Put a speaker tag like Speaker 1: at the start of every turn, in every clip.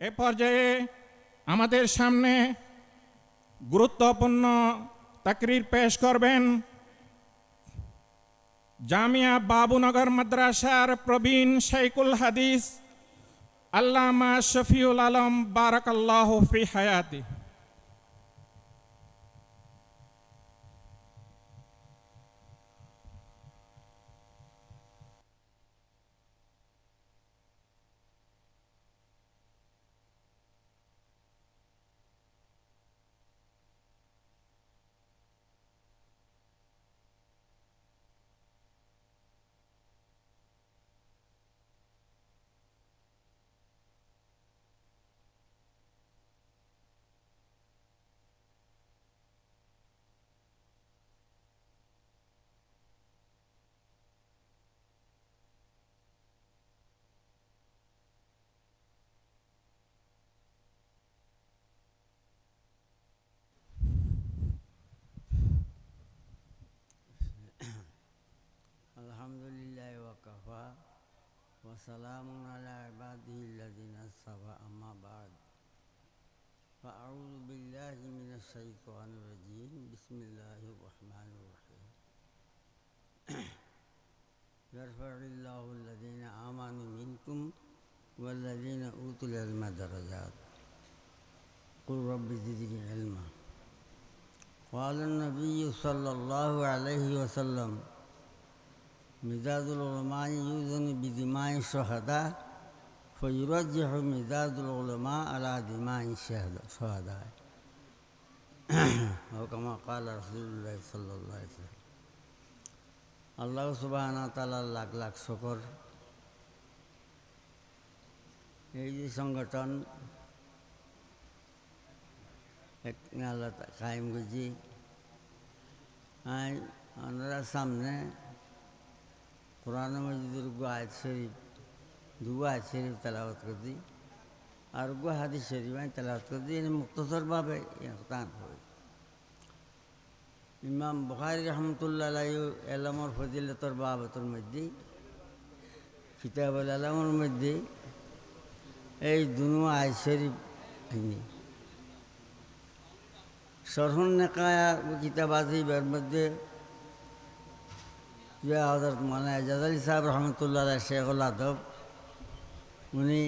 Speaker 1: এ পর্যায়ে আমাদের সামনে গুরুত্বপূর্ণ তাকরির পেশ করবেন জামিয়া বাবুনগর মাদ্রাসার প্রবীণ শাইকুল হাদিস আল্লামা শফিউল আলম বারাকাল্লাহ ফি হায়াতি।
Speaker 2: وسلام على عباده الذين اصطفى أما بعد. فأعوذ بالله من الشيطان الرجيم. بسم الله الرحمن الرحيم. يرفع الله الذين آمنوا منكم والذين أوتوا العلم درجات. قل رب زدني علما. قال النبي صلى الله عليه وسلم মিজাজুল উলমাই ইউজন বিদিমাই সহাদা ফয়ুরজ্জাহ মিজাজুল উলমা আলা দিমাই সহাদা হকমা কাল রসুল্লাহ সাল্লাহ আল্লাহ সুবাহ তালার লাখ লাখ শকর এই যে সংগঠন আল্লাহ কায়েম করছি। আর আমরা সামনে কোরআন মজিদের গো আয়াত শরীফ, দু আয়াত শরীফ তেলাওয়াত করছি, আর গো হাদিস শরীফ আমি তেলাওয়াত করছি, এনে মুক্তসরভাবে ইহতান ইমাম বুখারি রহমতুল্লাহ এলামর ফজিলতর বাবতর মধ্যে কিতাব আলমের মধ্যে এই দুনো আয় শরীফ সরহন নেকায়া কিতাব আছে এর মধ্যে যে হজরত মানা এজাজ আলী সাহেব রহমতুল্লাহ শেখুল আদব, উনি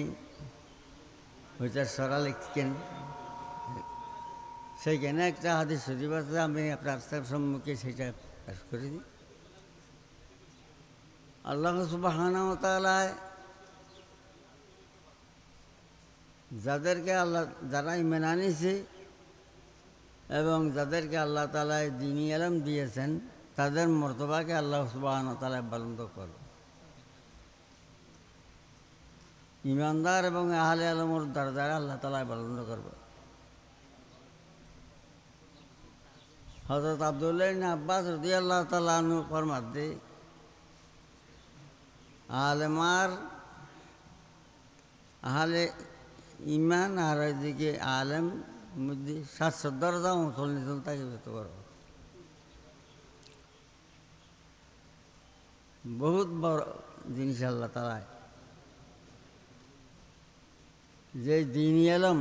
Speaker 2: ওইটার সরা লিখছেন সেইখানে একটা হাদিস শরীফ আছে, আমি আপনার সম্মুখে সেটা পেশ করে দিই। আল্লাহ সুবাহানা তালায় যাদেরকে আল্লাহ, যারা ইমেন আনিছে এবং যাদেরকে আল্লাহ তালায় দিনী আলম দিয়েছেন তাদের মর্তবাকে আল্লাহ সুবাহন তালায় বালন্দ করো। ইমানদার এবং আহলে আলমর দ্বারা আল্লাহ তালায় বালন্দ করবে। হজরত আবদুল্লাহ আব্বাস রদি আল্লাহ তালু ফরমাতে আলেমার আহলে ইমান আর এদিকে আলেম মধ্যে সাতশো দরজা অঞ্চল নিচল তাকে ব্যক্ত করব বহুত বড় জিনিস আল্লাহ তালায় যে দিন এলম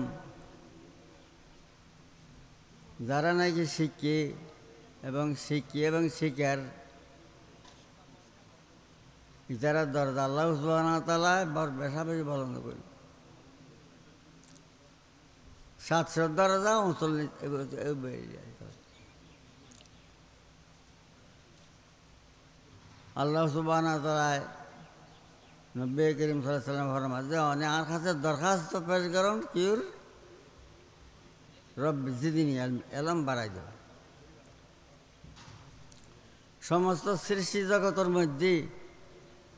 Speaker 2: যারা নাকি শিখে এবং শিখে এবং শিখার যারা দরজা আল্লাহ তালায় বড় বেশা বেশি পালন করি সাতশো দরজা অঞ্চল বেড়ে যায় আল্লাহ সুবাহ তালায় নব্বই করিম সাল্লাম ফরমাজ যে অনেক আর কাছে দরখাস্ত পেশ করুন কিউর? রব জিদিনী এলম বাড়াই দেব। সমস্ত সৃষ্টি জগতের মধ্যে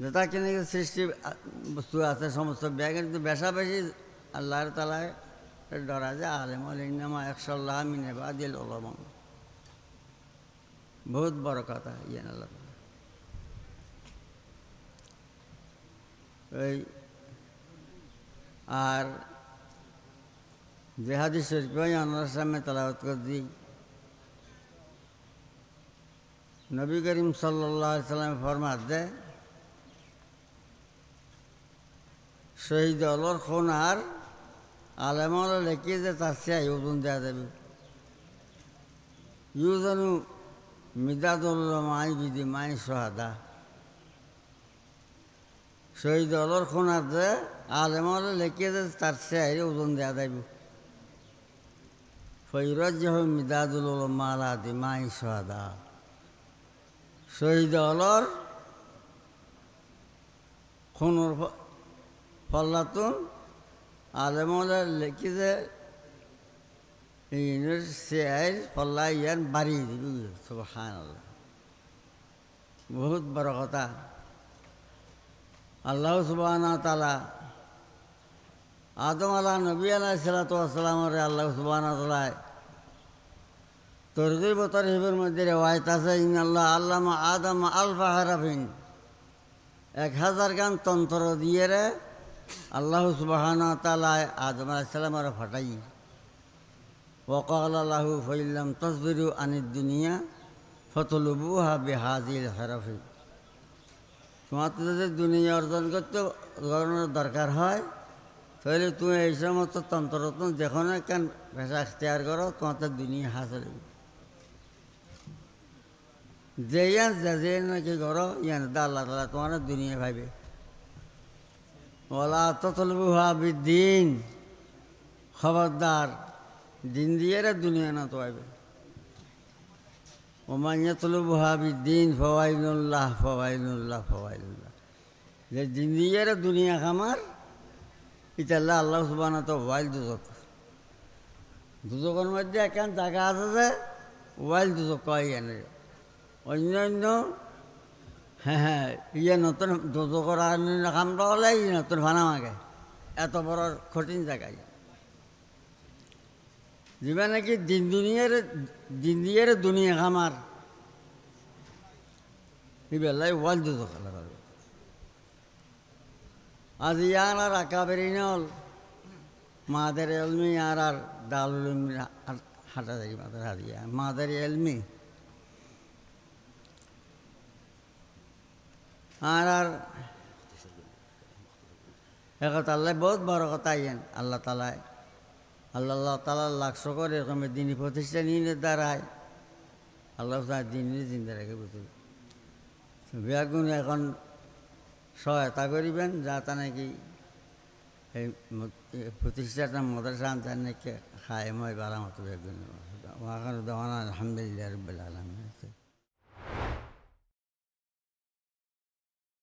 Speaker 2: যেটা কিনে সৃষ্টি বস্তু আছে, সমস্ত ব্যাগে কিন্তু বেশা বেশি, আল্লাহর তালায় ডরা যে আলেম আলিনামা একশাল্লাহ মিনে বা দিল বহুত বড় কথা ইয়ান আল্লাহ। আর জেহাদি শরীফ আনার সামনে তালাবত করছি। নবী করিম সাল্লাহ সাল্লাম ফরমাত দে শহীদ অলর খুন আর আলেমরা লেখিয়ে যে তার চেয়ে ওজন দেওয়া যাবে। ইউজানু মিদাদুল মাই বিধি মাই সোহাদা শহীদ অলর খোনার যে আলেমরা লেখিয়ে যে তার চেয়ে ওজন দেওয়া যাবে ফৈরজ্জাহ মিদাদুল মালাদি মাই সোহাদা। শহীদ অলর খুনুর ফল্লাতুন আলেমলে লিখিছে ইনের শেয়ার ফল্লা ইয়ান বাড়িয়ে দিবি সুবহান বহুত বড় কথা। আল্লাহ সুবাহ তালা আদম আলা নবী আলাহ সালাতামরে আল্লাহ সুবাহ তালায় তরকিব তরহিবের মধ্যে রেওয়ায়ত আছে ইন আল্লাহ আল্লামা আদম আল বাহারাফিন এক হাজার গান তন্ত্র দিয়ে রে আল্লাহ সুবাহান তালায় আদম আলাইসালামরা ফাটাই। ওকাল আল্লাহু ফইল্লাম তসবিরু আনির দুনিয়া ফতলুবু হা বেহাজিল হরফি। তোমার যদি দুনিয়া অর্জন করতে করানোর দরকার হয়, তাহলে তুমি এই সমস্ত তন্ত্ররত্ন যেখানে কেন পেশা এখতিয়ার করো তোমার তো দুনিয়া হাসিল যে ইয়ান যে নাকি করো, ইয়ান দা আল্লাহ তালা তোমার দুনিয়া ভাইবে। ওলা ততলবু হা বিদ্দিন, খবরদার, দিন দিয়ে দুনিয়া না তো আইবে ওমাইয়া তলবু হা বিদ্দিন ফওয়াইনুল্লাহ ফওয়াইনুল্লাহ ফওয়াইনুল্লাহ যে দিন দুনিয়া খামার ইতাল্লাহ আল্লাহ সুবানা তো ওয়াইল দুজক দুজকের মধ্যে একান জায়গা আছে যে ওয়াইল দুজক কয় এনে। অন্যান্য হ্যাঁ হ্যাঁ ইয়ে নতুন দুজকের কামটা হলে ই নতুন ভানা মাগে। এত বড় কঠিন জায়গায়। যিবা নাকি দিন দুনিয়ার দিন দিয়ার দুনিয়া খামার ইবেলাই ওয়াইল দুজক লাগাবে আজ ইয়ার আর আকাবেরি নল মাদের এলমি আর আর দালুল হাঁটা দেখি মাদের হারিয়া মাদের এলমি। আর আর একথা আল্লাহ বহুত বড় কথা আল্লাহ তালায় আল্লাহ তালা লাক্ষ করে এরকম দিনী নিয়ে দাঁড়ায়। আল্লাহ তালা দিনের চিন্তা রেখে বুঝলি বিয়াগুণ এখন সহায়তা করিবেন তা নাকি এই প্রতিষ্ঠাটা মাদ্রাসা আনতে নাকি খায় মই বারা মতো এখন দেওয়ানা আলহামদুলিল্লাহ রবিল আলমিন।